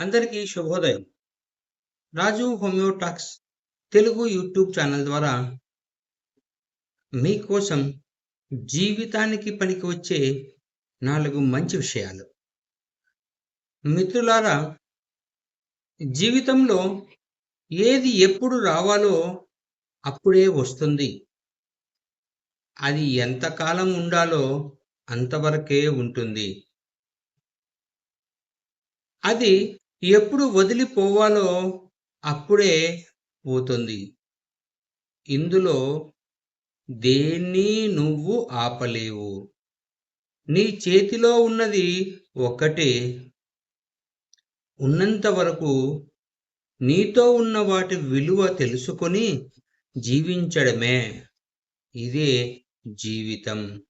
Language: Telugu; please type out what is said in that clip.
అందరికీ శుభోదయం. Raju Homeotox Telugu YouTube channel ద్వారా మీకోసం జీవితానికి పనికి వచ్చే నాలుగు మంచి విషయాలు. మిత్రులారా జీవితంలో ఏది ఎప్పుడు రావాలో అప్పుడే వస్తుంది. అది ఎంతకాలం ఉండాలో అంతవరకే ఉంటుంది. అది ఎప్పుడు వదిలిపోవాలో అప్పుడే పోతుంది. ఇందులో దేన్ని నువ్వు ఆపలేవు. నీ చేతిలో ఉన్నది ఒక్కటే ఉన్నంత వరకు నీతో ఉన్న వాటి విలువ తెలుసుకొని జీవించడమే. ఇదే జీవితం.